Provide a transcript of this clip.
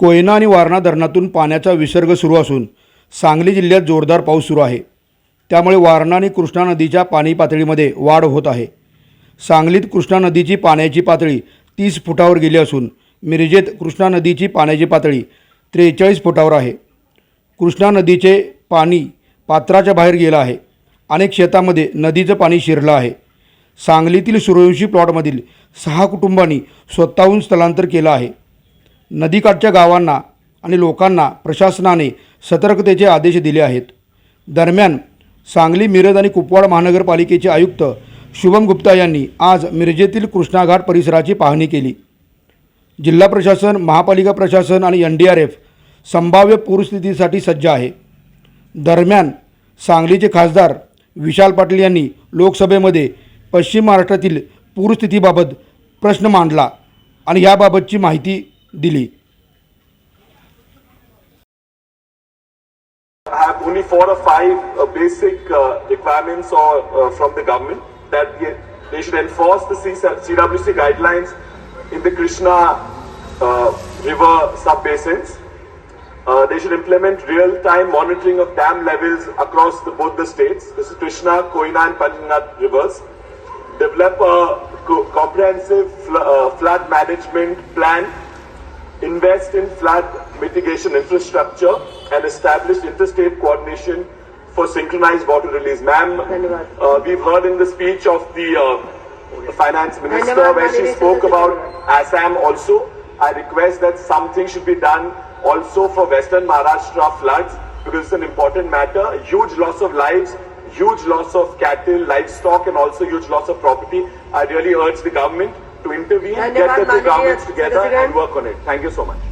कोयना आणि वारणा धरणातून पाण्याचा विसर्ग सुरू असून सांगली जिल्ह्यात जोरदार पाऊस सुरू आहे. त्यामुळे वारणा आणि कृष्णा नदीच्या पाणी पातळीमध्ये वाढ होत आहे. सांगलीत कृष्णा नदीची पाण्याची पातळी तीस फुटावर गेली असून मिरजेत कृष्णा नदीची पाण्याची पातळी त्रेचाळीस फुटावर आहे. कृष्णा नदीचे पाणी पात्राच्या बाहेर गेलं आहे. अनेक शेतामध्ये नदीचं पाणी शिरलं आहे. सांगलीतील सूर्यवंशी प्लॉटमधील सहा कुटुंबांनी स्वतःहून स्थलांतर केलं आहे. नदीकाठच्या गावांना आणि लोकांना प्रशासनाने सतर्कतेचे आदेश दिले आहेत. दरम्यान सांगली मिरज आणि कुपवाड महानगरपालिकेचे आयुक्त शुभम गुप्ता यांनी आज मिरजेतील कृष्णाघाट परिसराची पाहणी केली. जिल्हा प्रशासन महापालिका प्रशासन आणि एन डी आर एफ संभाव्य पूरस्थितीसाठी सज्ज आहे. दरम्यान सांगलीचे खासदार विशाल पाटील यांनी लोकसभेमध्ये पश्चिम महाराष्ट्रातील पूरस्थितीबाबत प्रश्न मांडला आणि याबाबतची माहिती दिली have only four or five uh, basic uh, requirements or uh, from the government that they, they should enforce the CWC guidelines in the Krishna uh, River sub-basins. Uh, they should implement real-time monitoring of dam levels across the, both the states. This is Krishna, Koina, and Panchnath rivers. Develop a co- comprehensive fl- uh, flood management plan invest in flood mitigation infrastructure and establish interstate coordination for synchronized water release. Ma'am, uh, we've heard in the speech of the uh, finance minister where she spoke about Assam also. I request that something should be done also for Western Maharashtra floods because it's an important matter. Huge loss of lives, huge loss of cattle, livestock, and also huge loss of property. I really urge the government to intervene, get the two governments together and work on it. Thank you so much.